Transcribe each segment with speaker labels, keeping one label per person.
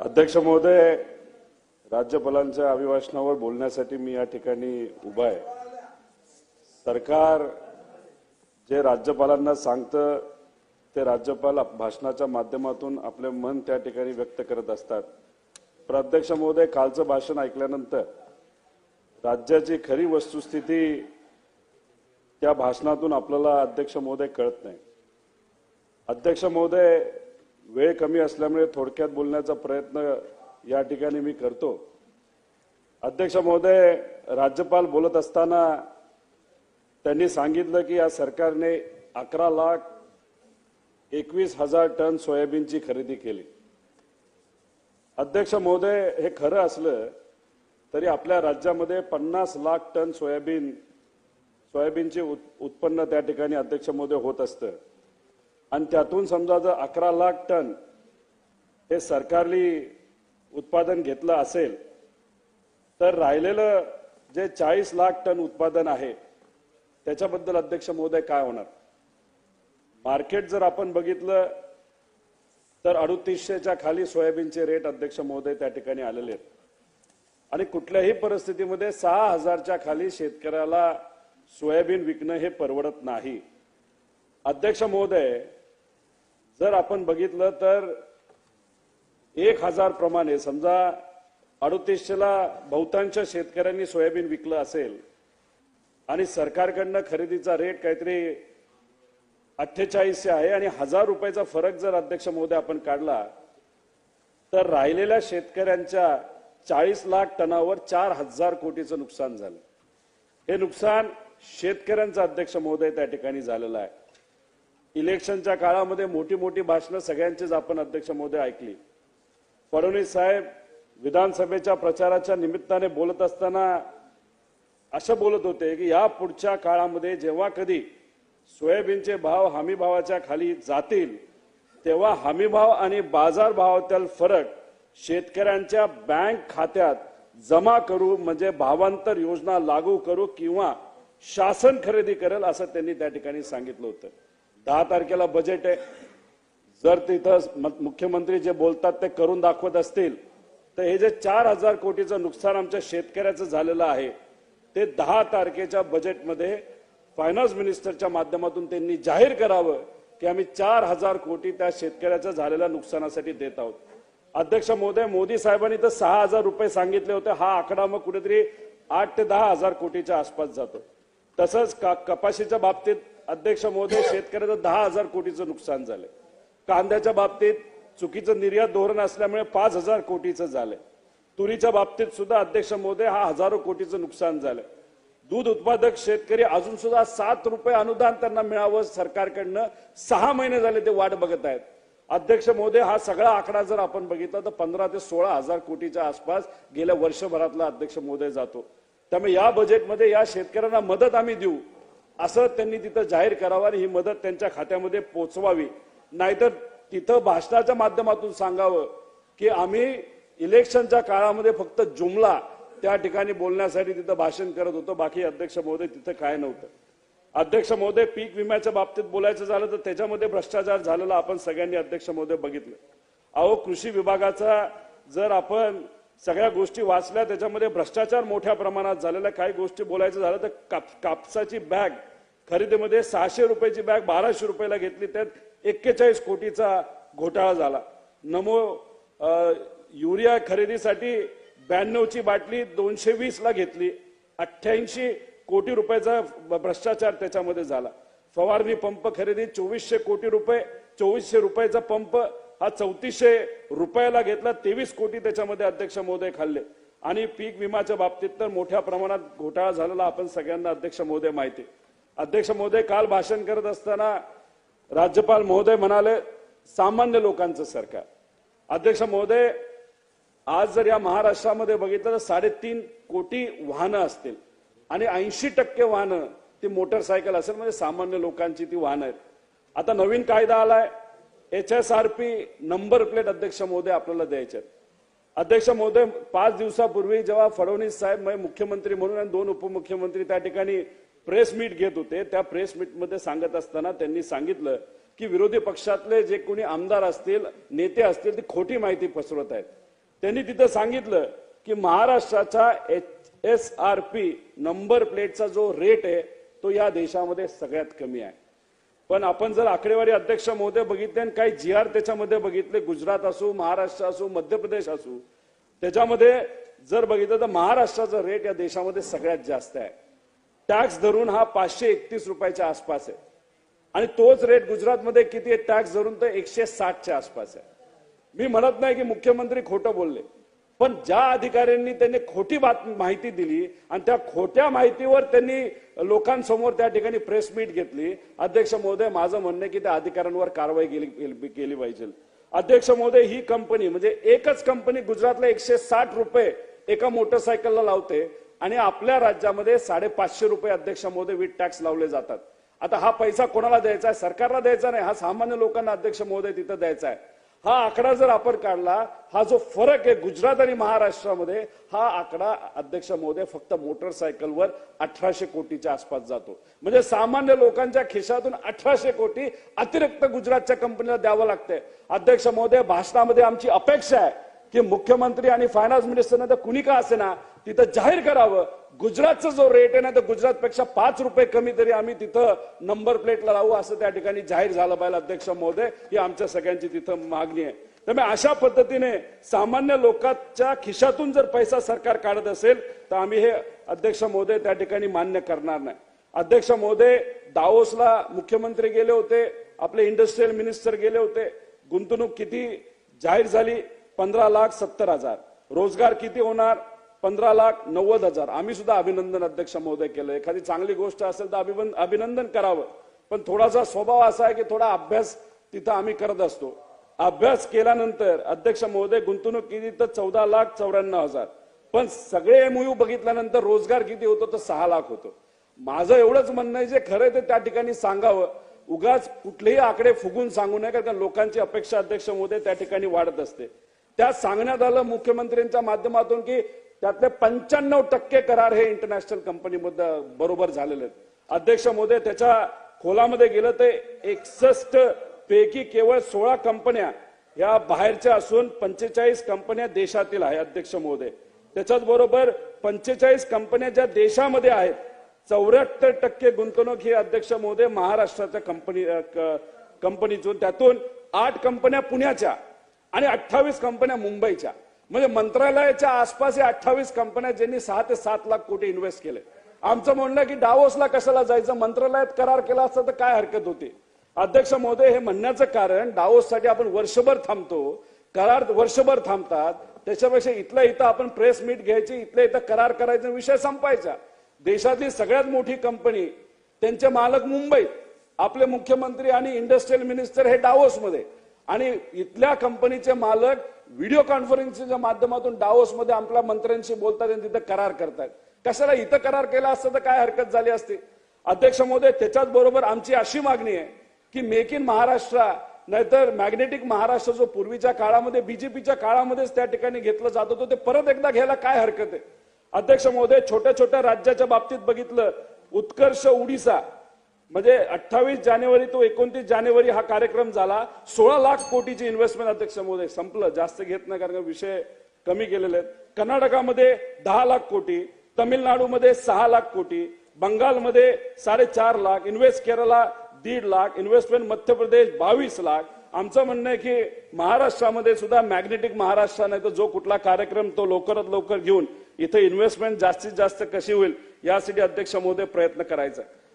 Speaker 1: अध्यक्ष महोदय राज्यपालांच्या अभिभाषणावर बोलण्यासाठी मी या ठिकाणी उभा आहे. सरकार जे राज्यपालांना सांगतं ते राज्यपाल भाषणाच्या माध्यमातून आपले मन त्या ठिकाणी व्यक्त करत असतात. पण अध्यक्ष महोदय कालचं भाषण ऐकल्यानंतर राज्याची खरी वस्तुस्थिती त्या भाषणातून आपल्याला अध्यक्ष महोदय कळत नाही. अध्यक्ष महोदय वेळ कमी असल्यामुळे थोडक्यात बोलण्याचा प्रयत्न या ठिकाणी मी करतो. अध्यक्ष महोदय राज्यपाल बोलत असताना त्यांनी सांगितलं की या सरकारने अकरा लाख एकवीस हजार टन सोयाबीनची खरेदी केली. अध्यक्ष महोदय हे खरं असलं तरी आपल्या राज्यामध्ये पन्नास लाख टन सोयाबीन सोयाबीनचे उत्पन्न त्या ठिकाणी अध्यक्ष महोदय होत असतं. आणि त्यातून समजा जर अकरा लाख टन हे सरकारली उत्पादन घेतलं असेल तर राहिलेलं जे चाळीस लाख टन उत्पादन आहे त्याच्याबद्दल अध्यक्ष महोदय काय होणार? मार्केट जर आपण बघितलं तर अडुतीसशेच्या खाली सोयाबीनचे रेट अध्यक्ष महोदय त्या ठिकाणी आलेले आहेत. आणि कुठल्याही परिस्थितीमध्ये सहा हजारच्या खाली शेतकऱ्याला सोयाबीन विकणं हे परवडत नाही. अध्यक्ष महोदय जर आपण बघितलं तर एक हजार प्रमाणे समजा अडुतीसशेला बहुतांश शेतकऱ्यांनी सोयाबीन विकलं असेल आणि सरकारकडनं खरेदीचा रेट काहीतरी अठ्ठेचाळीसशे आहे आणि हजार रुपयाचा फरक जर अध्यक्ष महोदय आपण काढला तर राहिलेल्या शेतकऱ्यांच्या चाळीस लाख टनावर चार हजार कोटीचं नुकसान झालं. हे नुकसान शेतकऱ्यांचं अध्यक्ष महोदय त्या ठिकाणी झालेलं आहे. इलेक्शनच्या काळामध्ये मोठी मोठी भाषणं सगळ्यांचीच आपण अध्यक्ष मोदी ऐकली. फडणवीस साहेब विधानसभेच्या प्रचाराच्या निमित्ताने बोलत असताना असं बोलत होते की या पुढच्या काळामध्ये जेव्हा कधी सोयाबीनचे भाव हमी भावाच्या खाली जातील तेव्हा हमीभाव आणि बाजार भावातील फरक शेतकऱ्यांच्या बँक खात्यात जमा करू म्हणजे भावांतर योजना लागू करू किंवा शासन खरेदी करेल असं त्यांनी त्या ठिकाणी सांगितलं होतं. दहा तारखेला बजेट आहे. जर तिथं मुख्यमंत्री जे बोलतात ते करून दाखवत असतील तर हे जे चार हजार कोटीचं नुकसान आमच्या शेतकऱ्याचं झालेलं आहे ते दहा तारखेच्या बजेटमध्ये फायनान्स मिनिस्टरच्या माध्यमातून त्यांनी जाहीर करावं की आम्ही चार हजार कोटी त्या शेतकऱ्याच्या झालेल्या नुकसानासाठी देत आहोत. अध्यक्ष महोदय मोदी साहेबांनी तर सहा हजार रुपये सांगितले होते हा आकडा मग कुठेतरी आठ ते दहा हजार कोटीच्या आसपास जातो. तसंच का- कपाशीच्या बाबतीत अध्यक्ष महोदय शेतकऱ्याचं दहा हजार कोटीचं नुकसान झालंय. कांद्याच्या बाबतीत चुकीचं निर्यात धोरण असल्यामुळे पाच हजार कोटीचं झालंय. तुरीच्या बाबतीत सुद्धा अध्यक्ष महोदय हा हजारो कोटीचं नुकसान झालंय. दूध उत्पादक शेतकरी अजून सुद्धा सात रुपये अनुदान त्यांना मिळावं सरकारकडनं. सहा महिने झाले ते वाट बघत आहेत. अध्यक्ष महोदय हा सगळा आकडा जर आपण बघितला तर पंधरा ते सोळा हजार कोटीच्या आसपास गेल्या वर्षभरातला अध्यक्ष महोदय जातो. त्यामुळे या बजेटमध्ये या शेतकऱ्यांना मदत आम्ही देऊ. असं त्यांनी तिथं जाहीर करावं आणि ही मदत त्यांच्या खात्यामध्ये पोचवावी. नाहीतर तिथं भाषणाच्या माध्यमातून सांगावं की आम्ही इलेक्शनच्या काळामध्ये फक्त जुमला त्या ठिकाणी बोलण्यासाठी तिथं भाषण करत होतो. बाकी अध्यक्ष महोदय तिथं काय नव्हतं. अध्यक्ष महोदय पीक विम्याच्या बाबतीत बोलायचं झालं तर त्याच्यामध्ये भ्रष्टाचार झालेला आपण सगळ्यांनी अध्यक्ष महोदय बघितलं. अहो कृषी विभागाचा जर आपण सगळ्या गोष्टी वाचल्या त्याच्यामध्ये भ्रष्टाचार मोठ्या प्रमाणात झालेला काही गोष्टी बोलायचं झालं तर काप, कापसाची बॅग खरेदीमध्ये सहाशे रुपयाची बॅग बाराशे रुपयाला घेतली. त्यात एक्केचाळीस कोटीचा घोटाळा झाला. नमो युरिया खरेदीसाठी ब्याण्णवची बाटली दोनशे वीसला घेतली. अठ्ठ्याऐंशी कोटी रुपयाचा भ्रष्टाचार त्याच्यामध्ये झाला. फवारणी पंप खरेदी चोवीसशे कोटी रुपये चोवीसशे रुपयाचा पंप हा चौतीसशे रुपयाला घेतला. तेवीस कोटी त्याच्यामध्ये अध्यक्ष महोदय खाल्ले. आणि पीक विमाच्या बाबतीत तर मोठ्या प्रमाणात घोटाळा झालेला आपण सगळ्यांना अध्यक्ष महोदय माहिती आहे. अध्यक्ष महोदय काल भाषण करत असताना राज्यपाल महोदय म्हणाले सामान्य लोकांचं सरकार अध्यक्ष महोदय आज जर या महाराष्ट्रामध्ये बघितलं तर साडेतीन कोटी वाहनं असतील आणि ऐंशी टक्के वाहनं ती मोटरसायकल असेल म्हणजे सामान्य लोकांची ती वाहनं आहेत आता नवीन कायदा आलाय H S R P number plate अध्यक्ष महोदय आपल्याला द्यायचे आहेत. अध्यक्ष महोदय पाच दिवसापूर्वी जेव्हा फडणवीस साहेब म्हणजे मुख्यमंत्री म्हणून आणि दोन उपमुख्यमंत्री त्या ठिकाणी प्रेस मीट घेत होते. त्या प्रेस मीटमध्ये सांगत असताना त्यांनी सांगितलं की विरोधी पक्षातले जे कोणी आमदार असतील नेते असतील ती खोटी माहिती पसरवत आहेत. त्यांनी तिथं सांगितलं की महाराष्ट्राचा एस आर पी नंबर प्लेटचा जो रेट आहे तो या देशामध्ये सगळ्यात कमी आहे. पण आपण जर आकडेवारी अध्यक्ष महोदय बघितले आणि काही जी आर त्याच्यामध्ये बघितले गुजरात असो महाराष्ट्र असो मध्य प्रदेश असो त्याच्यामध्ये जर बघितलं तर महाराष्ट्राचा रेट या देशामध्ये सगळ्यात जास्त आहे. टॅक्स धरून हा पाचशे एकतीस रुपयाच्या आसपास आहे. आणि तोच रेट गुजरातमध्ये किती आहे? टॅक्स धरून तर एकशे साठच्या आसपास आहे. मी म्हणत नाही की मुख्यमंत्री खोटं बोलले पण ज्या अधिकाऱ्यांनी त्यांनी खोटी बात माहिती दिली आणि त्या खोट्या माहितीवर त्यांनी लोकांसमोर त्या ठिकाणी प्रेस मीट घेतली. अध्यक्ष महोदय माझं म्हणणं की त्या अधिकाऱ्यांवर कारवाई केली- केली पाहिजे. अध्यक्ष महोदय ही कंपनी म्हणजे एकच कंपनी गुजरातला एकशे साठ रुपये एका मोटरसायकलला लावते. आणि आपल्या राज्यामध्ये साडेपाचशे रुपये अध्यक्ष महोदय वीट टॅक्स लावले जातात. आता हा पैसा कोणाला द्यायचा आहे? सरकारला द्यायचा नाही. हा सामान्य लोकांना अध्यक्ष महोदय तिथं द्यायचा आहे. हा आकडा जर आपण काढला हा जो फरक आहे गुजरात आणि महाराष्ट्रामध्ये हा आकडा अध्यक्ष महोदय फक्त मोटरसायकलवर अठराशे कोटीच्या आसपास जातो. म्हणजे सामान्य लोकांच्या खिशातून अठराशे कोटी अतिरिक्त गुजरातच्या कंपनीला द्यावं लागतंय. अध्यक्ष महोदय भाषणामध्ये आमची अपेक्षा आहे की मुख्यमंत्री आणि फायनान्स मिनिस्टरने तर कुणी का असे ना तिथं जाहीर करावं. गुजरातचा जो रेट आहे ना तर गुजरातपेक्षा पाच रुपये कमी तरी आम्ही तिथं नंबर प्लेटला लावू असं त्या ठिकाणी जाहीर झालं पाहिजे अध्यक्ष महोदय. ही आमच्या सगळ्यांची तिथं मागणी आहे. त्यामुळे अशा पद्धतीने सामान्य लोकांच्या खिशातून जर पैसा सरकार काढत असेल तर आम्ही हे अध्यक्ष महोदय त्या ठिकाणी मान्य करणार नाही. अध्यक्ष महोदय दाओसला मुख्यमंत्री गेले होते आपले इंडस्ट्रीयल मिनिस्टर गेले होते. गुंतवणूक किती जाहीर झाली? पंधरा लाख सत्तर हजार. रोजगार किती होणार? पंधरा लाख नव्वद हजार. आम्ही सुद्धा अभिनंदन अध्यक्ष महोदय केलं. एखादी चांगली गोष्ट असेल तर अभिवन अभिनंदन करावं. पण थोडासा स्वभाव असा आहे की थोडा अभ्यास तिथं आम्ही करत असतो. अभ्यास केल्यानंतर अध्यक्ष महोदय गुंतवणूक किती तर चौदा लाख चौऱ्याण्णव हजार. पण सगळे एमओयू बघितल्यानंतर रोजगार किती होतो तर सहा लाख होतो. माझं एवढंच म्हणणं आहे जे खरं ते त्या ठिकाणी सांगावं. उगाच कुठलेही आकडे फुगून सांगू नये कारण लोकांची अपेक्षा अध्यक्ष महोदय त्या ठिकाणी वाढत असते. त्यात सांगण्यात आलं मुख्यमंत्र्यांच्या माध्यमातून की त्यातले पंच्याण्णव टक्के करार हे इंटरनॅशनल कंपनीमध्ये बरोबर झालेले आहेत. अध्यक्ष महोदय त्याच्या खोलामध्ये गेलं ते एकसष्ट पैकी केवळ सोळा कंपन्या या बाहेरच्या असून पंचेचाळीस कंपन्या देशातील आहे अध्यक्ष महोदय त्याच्याच बरोबर पंचेचाळीस कंपन्या ज्या देशामध्ये आहेत चौऱ्याहत्तर टक्के गुंतवणूक ही अध्यक्ष महोदय महाराष्ट्राच्या कंपनी कंपनीतून त्यातून आठ कंपन्या पुण्याच्या आणि अठ्ठावीस कंपन्या मुंबईच्या. म्हणजे मंत्रालयाच्या आसपास या अठ्ठावीस कंपन्या ज्यांनी सहा ते सात लाख कोटी इन्व्हेस्ट केले. आमचं म्हणणं की डावोसला कशाला जायचं? मंत्रालयात करार केला असता तर काय हरकत होती? अध्यक्ष महोदय हे म्हणण्याचं कारण डावोससाठी आपण वर्षभर थांबतो. करार वर्षभर थांबतात. त्याच्यापेक्षा इथल्या इथं आपण प्रेस मीट घ्यायची इथल्या इथं करार करायचा विषय संपायचा. देशातली सगळ्यात मोठी कंपनी त्यांचे मालक मुंबईत आपले मुख्यमंत्री आणि इंडस्ट्रियल मिनिस्टर हे डावोसमध्ये. आणि इथल्या कंपनीचे मालक व्हिडिओ कॉन्फरन्सिंगच्या माध्यमातून डावोसमध्ये आपल्या मंत्र्यांशी बोलतात आणि तिथं करार करतात. कशाला इथं करार केला असतं तर काय हरकत झाली असती? अध्यक्ष महोदय त्याच्याच बरोबर आमची अशी मागणी आहे की मेक इन महाराष्ट्र नाहीतर मॅग्नेटिक महाराष्ट्र जो पूर्वीच्या काळामध्ये बीजेपीच्या काळामध्येच त्या ठिकाणी घेतलं जात होतं ते परत एकदा घ्यायला काय हरकत आहे? अध्यक्ष महोदय छोट्या छोट्या राज्याच्या बाबतीत बघितलं उत्कर्ष उडीसा म्हणजे अठ्ठावीस जानेवारी तो एकोणतीस जानेवारी हा कार्यक्रम झाला. सोळा लाख कोटीची इन्व्हेस्टमेंट अध्यक्ष महोदय संपलं. जास्त घेत नाही कारण विषय कमी केलेले आहेत. कर्नाटकामध्ये दहा लाख कोटी तमिळनाडूमध्ये सहा लाख कोटी बंगालमध्ये साडेचार लाख इन्व्हेस्ट केरला दीड लाख इन्व्हेस्टमेंट मध्य प्रदेश बावीस लाख. आमचं म्हणणं आहे की महाराष्ट्रामध्ये सुद्धा मॅग्नेटिक महाराष्ट्र नाही तर जो कुठला कार्यक्रम तो लवकरात लवकर घेऊन इथं इन्व्हेस्टमेंट जास्तीत जास्त कशी होईल यासाठी अध्यक्ष महोदय प्रयत्न करायचा. आहे.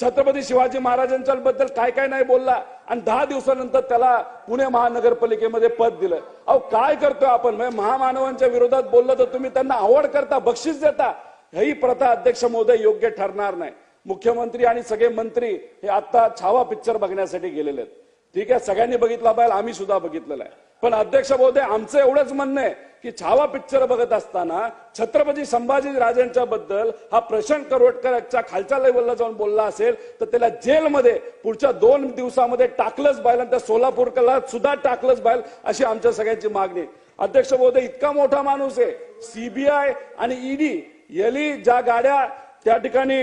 Speaker 1: छत्रपती शिवाजी महाराजांच्या बद्दल काय काय नाही बोलला आणि दहा दिवसानंतर त्याला पुणे महानगरपालिकेमध्ये पद दिलं. अहो काय करतोय आपण? म्हणजे महामानवांच्या विरोधात बोललं तर तुम्ही त्यांना आवड करता बक्षीस देता. ही प्रथा अध्यक्ष महोदय योग्य ठरणार नाही. मुख्यमंत्री आणि सगळे मंत्री हे आता छावा पिक्चर बघण्यासाठी गेलेले आहेत. ठीक आहे सगळ्यांनी बघितला पाहिजे आम्ही सुद्धा बघितलेला आहे. पण अध्यक्ष महोदय आमचं एवढंच म्हणणं आहे. की छावा पिक्चर बघत असताना छत्रपती संभाजी राजांच्या बद्दल हा प्रशांत करोडकरच्या खालच्या लेवलला जाऊन बोलला असेल तर त्याला जेलमध्ये पुढच्या दोन दिवसामध्ये टाकलंच पाहिजे आणि त्या सोलापूरला सुद्धा टाकलंच बाईल अशी आमच्या सगळ्यांची मागणी. अध्यक्ष महोदय इतका मोठा माणूस आहे. सीबीआय आणि ईडी यली ज्या गाड्या त्या ठिकाणी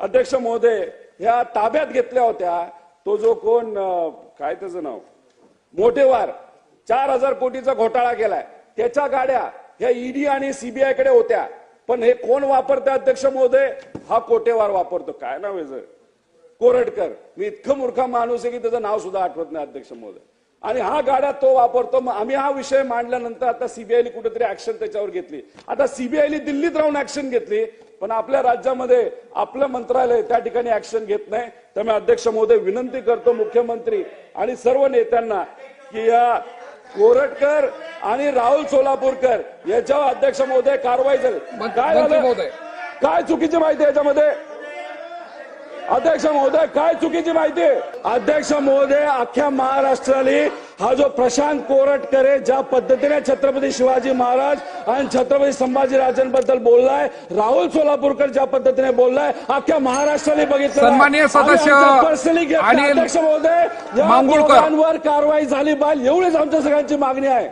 Speaker 1: अध्यक्ष महोदय ह्या ताब्यात घेतल्या होत्या तो जो कोण काय त्याचं नाव? मोठेवार चार हजार कोटीचा घोटाळा केलाय. त्याच्या गाड्या ह्या ईडी आणि सीबीआयकडे होत्या. पण हे कोण वापरतं अध्यक्ष महोदय? हा कोटेवार वापरतो. काय ना आहे कोरटकर मी इतकं मूर्ख माणूस आहे की त्याचं नाव सुद्धा आठवत नाही अध्यक्ष महोदय. आणि हा गाड्या तो वापरतो. मग आम्ही हा विषय मांडल्यानंतर आता सीबीआयने कुठेतरी ऍक्शन त्याच्यावर घेतली. आता सीबीआयने दिल्लीत राहून ऍक्शन घेतली. पण आपल्या राज्यामध्ये आपलं मंत्रालय त्या ठिकाणी ऍक्शन घेत नाही. त्यामुळे अध्यक्ष महोदय विनंती करतो मुख्यमंत्री आणि सर्व नेत्यांना की या कोरटकर आणि राहुल सोलापूरकर याच्यावर अध्यक्ष महोदय कारवाई झाली. काय झालं. काय चुकीची माहिती याच्यामध्ये? अध्यक्ष महोदय काय चुकीची माहिती आहे? अध्यक्ष महोदय अख्ख्या महाराष्ट्राने हा जो प्रशांत कोरटकर आहे ज्या पद्धतीने छत्रपती शिवाजी महाराज आणि छत्रपती संभाजीराजांबद्दल बोललाय राहुल सोलापूरकर ज्या पद्धतीने बोललाय अख्ख्या महाराष्ट्राने बघितलं
Speaker 2: सदस्य
Speaker 1: पर्सनली अध्यक्ष महोदय या कारवाई झाली पाहिजे एवढीच आमच्या सगळ्यांची मागणी आहे.